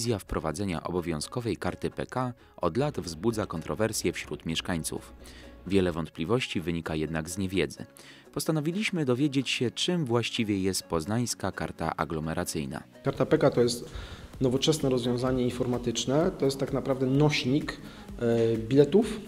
decyzja wprowadzenia obowiązkowej karty PK od lat wzbudza kontrowersje wśród mieszkańców. Wiele wątpliwości wynika jednak z niewiedzy. Postanowiliśmy dowiedzieć się, czym właściwie jest poznańska karta aglomeracyjna. Karta PK to jest nowoczesne rozwiązanie informatyczne. To jest tak naprawdę nośnik e, biletów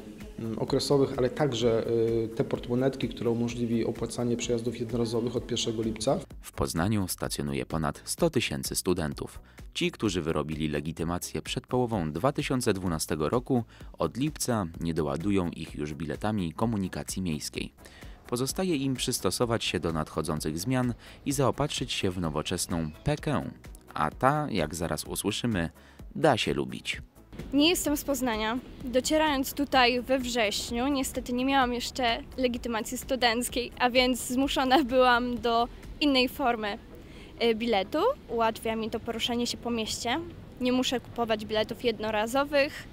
okresowych, ale także e, te portmonetki, które umożliwi opłacanie przejazdów jednorazowych od 1 lipca. W Poznaniu stacjonuje ponad 100 tysięcy studentów. Ci, którzy wyrobili legitymację przed połową 2012 roku, od lipca nie doładują ich już biletami komunikacji miejskiej. Pozostaje im przystosować się do nadchodzących zmian i zaopatrzyć się w nowoczesną PK, a ta, jak zaraz usłyszymy, da się lubić. Nie jestem z Poznania. Docierając tutaj we wrześniu, niestety nie miałam jeszcze legitymacji studenckiej, a więc zmuszona byłam do innej formy y, biletu. Ułatwia mi to poruszanie się po mieście. Nie muszę kupować biletów jednorazowych.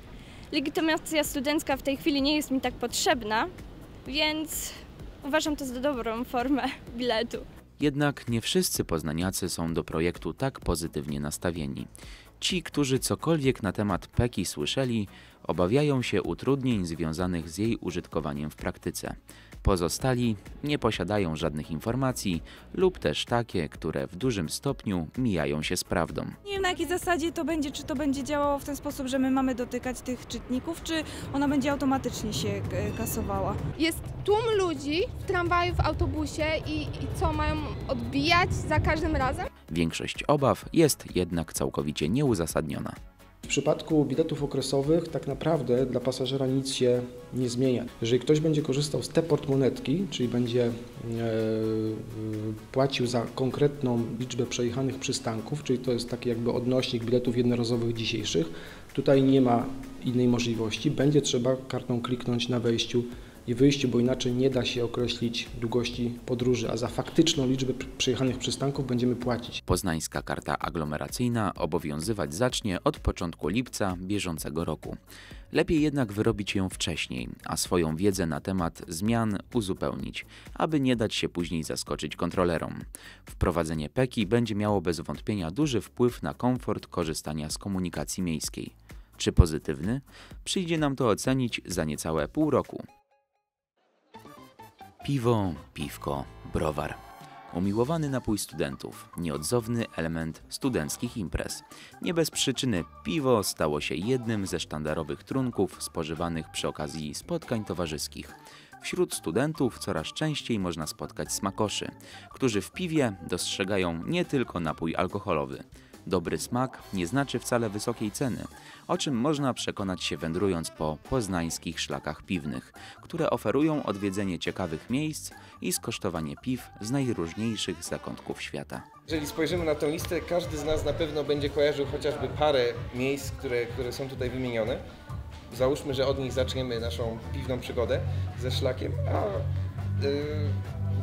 Legitymacja studencka w tej chwili nie jest mi tak potrzebna, więc uważam to za dobrą formę biletu. Jednak nie wszyscy poznaniacy są do projektu tak pozytywnie nastawieni. Ci, którzy cokolwiek na temat PEKI słyszeli, obawiają się utrudnień związanych z jej użytkowaniem w praktyce. Pozostali nie posiadają żadnych informacji lub też takie, które w dużym stopniu mijają się z prawdą. Nie wiem na jakiej zasadzie to będzie, czy to będzie działało w ten sposób, że my mamy dotykać tych czytników, czy ona będzie automatycznie się e, kasowała. Jest tłum ludzi w tramwaju, w autobusie i, i co mają odbijać za każdym razem? Większość obaw jest jednak całkowicie nieuzasadniona. W przypadku biletów okresowych tak naprawdę dla pasażera nic się nie zmienia. Jeżeli ktoś będzie korzystał z te portmonetki, czyli będzie e, płacił za konkretną liczbę przejechanych przystanków, czyli to jest taki jakby odnośnik biletów jednorazowych dzisiejszych, tutaj nie ma innej możliwości. Będzie trzeba kartą kliknąć na wejściu i wyjściu, bo inaczej nie da się określić długości podróży, a za faktyczną liczbę przejechanych przystanków będziemy płacić. Poznańska karta aglomeracyjna obowiązywać zacznie od początku lipca bieżącego roku. Lepiej jednak wyrobić ją wcześniej, a swoją wiedzę na temat zmian uzupełnić, aby nie dać się później zaskoczyć kontrolerom. Wprowadzenie PEKI będzie miało bez wątpienia duży wpływ na komfort korzystania z komunikacji miejskiej. Czy pozytywny? Przyjdzie nam to ocenić za niecałe pół roku. Piwo, piwko, browar. Umiłowany napój studentów, nieodzowny element studenckich imprez. Nie bez przyczyny piwo stało się jednym ze sztandarowych trunków spożywanych przy okazji spotkań towarzyskich. Wśród studentów coraz częściej można spotkać smakoszy, którzy w piwie dostrzegają nie tylko napój alkoholowy. Dobry smak nie znaczy wcale wysokiej ceny, o czym można przekonać się wędrując po poznańskich szlakach piwnych, które oferują odwiedzenie ciekawych miejsc i skosztowanie piw z najróżniejszych zakątków świata. Jeżeli spojrzymy na tę listę, każdy z nas na pewno będzie kojarzył chociażby parę miejsc, które, które są tutaj wymienione. Załóżmy, że od nich zaczniemy naszą piwną przygodę ze szlakiem, a yy,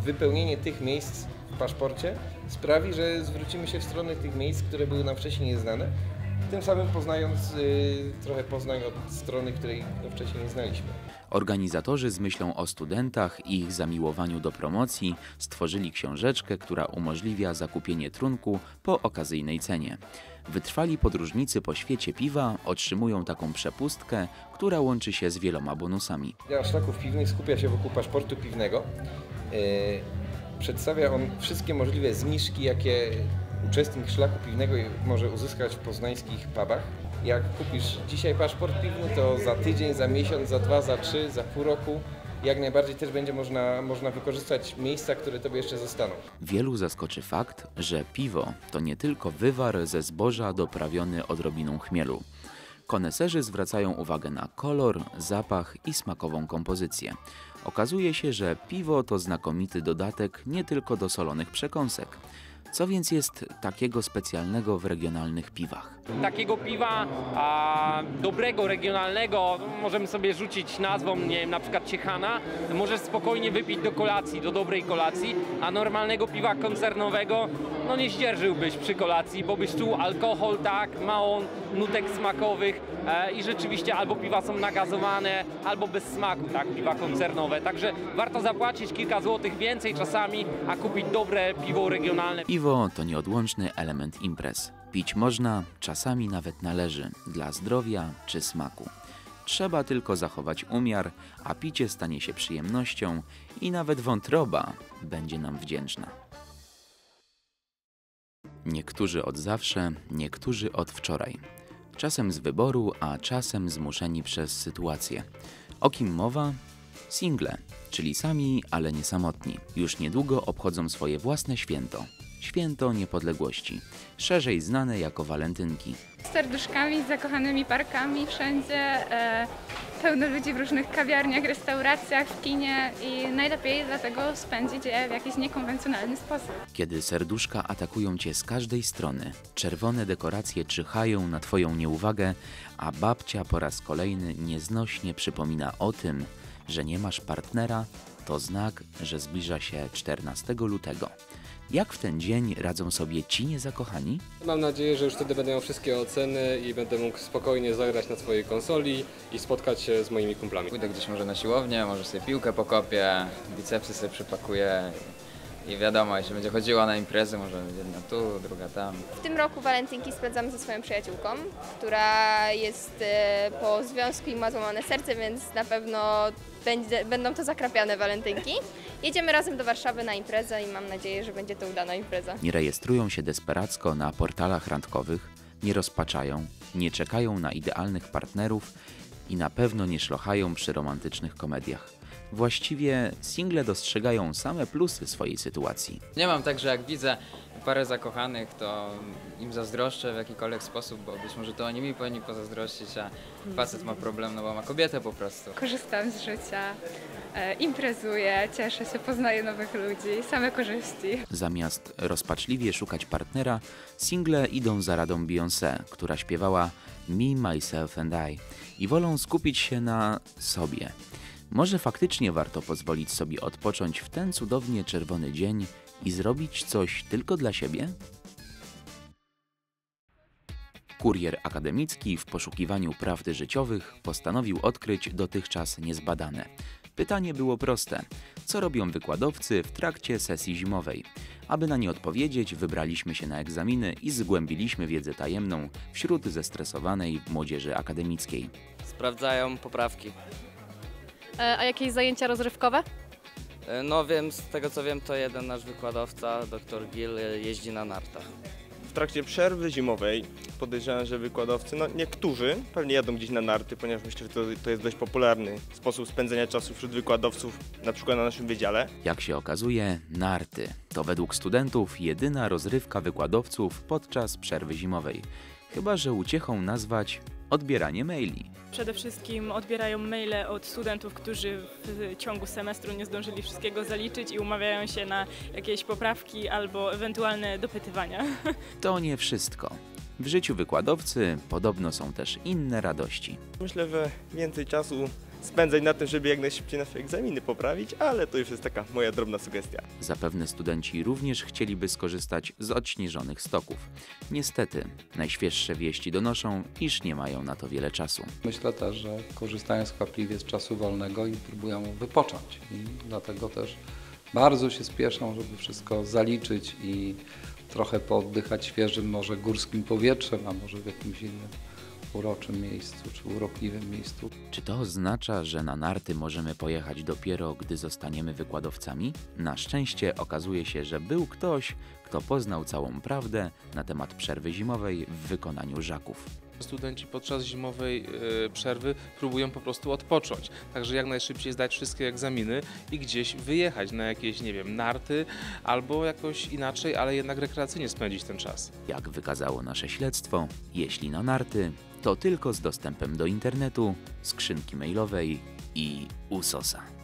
wypełnienie tych miejsc paszporcie sprawi, że zwrócimy się w stronę tych miejsc, które były nam wcześniej nieznane, tym samym poznając y, trochę Poznań od strony, której no, wcześniej nie znaliśmy. Organizatorzy z myślą o studentach i ich zamiłowaniu do promocji stworzyli książeczkę, która umożliwia zakupienie trunku po okazyjnej cenie. Wytrwali podróżnicy po świecie piwa otrzymują taką przepustkę, która łączy się z wieloma bonusami. Dział szlaków piwnych skupia się wokół paszportu piwnego. Y, Przedstawia on wszystkie możliwe zniżki, jakie uczestnik szlaku piwnego może uzyskać w poznańskich pubach. Jak kupisz dzisiaj paszport piwny, to za tydzień, za miesiąc, za dwa, za trzy, za pół roku jak najbardziej też będzie można, można wykorzystać miejsca, które tobie jeszcze zostaną. Wielu zaskoczy fakt, że piwo to nie tylko wywar ze zboża doprawiony odrobiną chmielu. Koneserzy zwracają uwagę na kolor, zapach i smakową kompozycję. Okazuje się, że piwo to znakomity dodatek nie tylko do solonych przekąsek. Co więc jest takiego specjalnego w regionalnych piwach? Takiego piwa a, dobrego, regionalnego, możemy sobie rzucić nazwą, nie wiem, na przykład Ciechana, możesz spokojnie wypić do kolacji, do dobrej kolacji, a normalnego piwa koncernowego, no nie zdzierżyłbyś przy kolacji, bo byś czuł alkohol, tak, mało nutek smakowych e, i rzeczywiście albo piwa są nagazowane, albo bez smaku, tak, piwa koncernowe. Także warto zapłacić kilka złotych więcej czasami, a kupić dobre piwo regionalne. Piwo to nieodłączny element imprez. Pić można, czasami nawet należy, dla zdrowia czy smaku. Trzeba tylko zachować umiar, a picie stanie się przyjemnością i nawet wątroba będzie nam wdzięczna. Niektórzy od zawsze, niektórzy od wczoraj. Czasem z wyboru, a czasem zmuszeni przez sytuację. O kim mowa? Single, czyli sami, ale nie samotni. Już niedługo obchodzą swoje własne święto. Święto niepodległości, szerzej znane jako walentynki. z serduszkami, z zakochanymi parkami wszędzie, e, pełno ludzi w różnych kawiarniach, restauracjach, w kinie i najlepiej dlatego spędzić je w jakiś niekonwencjonalny sposób. Kiedy serduszka atakują cię z każdej strony, czerwone dekoracje czyhają na twoją nieuwagę, a babcia po raz kolejny nieznośnie przypomina o tym, że nie masz partnera, to znak, że zbliża się 14 lutego. Jak w ten dzień radzą sobie ci niezakochani? Mam nadzieję, że już wtedy będę miał wszystkie oceny i będę mógł spokojnie zagrać na swojej konsoli i spotkać się z moimi kumplami. Pójdę gdzieś może na siłownię, może sobie piłkę pokopię, bicepsy sobie przypakuję i wiadomo, jeśli będzie chodziła na imprezy, może jedna tu, druga tam. W tym roku walentynki spędzamy ze swoją przyjaciółką, która jest e, po związku i ma złamane serce, więc na pewno będzie, będą to zakrapiane walentynki. Jedziemy razem do Warszawy na imprezę i mam nadzieję, że będzie to udana impreza. Nie rejestrują się desperacko na portalach randkowych, nie rozpaczają, nie czekają na idealnych partnerów i na pewno nie szlochają przy romantycznych komediach. Właściwie single dostrzegają same plusy swojej sytuacji. Nie mam tak, że jak widzę parę zakochanych, to im zazdroszczę w jakikolwiek sposób, bo być może to oni mi powinni pozazdrościć, a facet ma problem, no bo ma kobietę po prostu. Korzystam z życia, e, imprezuję, cieszę się, poznaję nowych ludzi, same korzyści. Zamiast rozpaczliwie szukać partnera, single idą za radą Beyoncé, która śpiewała Me, Myself and I i wolą skupić się na sobie. Może faktycznie warto pozwolić sobie odpocząć w ten cudownie czerwony dzień i zrobić coś tylko dla siebie? Kurier akademicki w poszukiwaniu prawdy życiowych postanowił odkryć dotychczas niezbadane. Pytanie było proste: co robią wykładowcy w trakcie sesji zimowej? Aby na nie odpowiedzieć, wybraliśmy się na egzaminy i zgłębiliśmy wiedzę tajemną wśród zestresowanej młodzieży akademickiej. Sprawdzają poprawki. E, A jakieś zajęcia rozrywkowe? E, No wiem, z tego co wiem, to jeden nasz wykładowca, dr Gil, e, jeździ na nartach. W trakcie przerwy zimowej podejrzewam, że wykładowcy, no niektórzy pewnie jadą gdzieś na narty, ponieważ myślę, że to, to jest dość popularny sposób spędzenia czasu wśród wykładowców, na przykład na naszym wydziale. Jak się okazuje, narty to według studentów jedyna rozrywka wykładowców podczas przerwy zimowej. Chyba, że uciechą nazwać odbieranie maili. Przede wszystkim odbierają maile od studentów, którzy w ciągu semestru nie zdążyli wszystkiego zaliczyć i umawiają się na jakieś poprawki albo ewentualne dopytywania. To nie wszystko. W życiu wykładowcy podobno są też inne radości. Myślę, że więcej czasu spędzać na tym, żeby jak najszybciej nasze egzaminy poprawić, ale to już jest taka moja drobna sugestia. Zapewne studenci również chcieliby skorzystać z odśnieżonych stoków. Niestety, najświeższe wieści donoszą, iż nie mają na to wiele czasu. Myślę też, że korzystają skwapliwie z czasu wolnego i próbują wypocząć. I dlatego też bardzo się spieszą, żeby wszystko zaliczyć i trochę pooddychać świeżym, może górskim powietrzem, a może w jakimś innym uroczym miejscu czy urokliwym miejscu. Czy to oznacza, że na narty możemy pojechać dopiero, gdy zostaniemy wykładowcami? Na szczęście okazuje się, że był ktoś, kto poznał całą prawdę na temat przerwy zimowej w wykonaniu żaków. Studenci podczas zimowej y, przerwy próbują po prostu odpocząć, także jak najszybciej zdać wszystkie egzaminy i gdzieś wyjechać na jakieś, nie wiem, narty albo jakoś inaczej, ale jednak rekreacyjnie spędzić ten czas. Jak wykazało nasze śledztwo, jeśli na narty, to tylko z dostępem do internetu, skrzynki mailowej i usosa.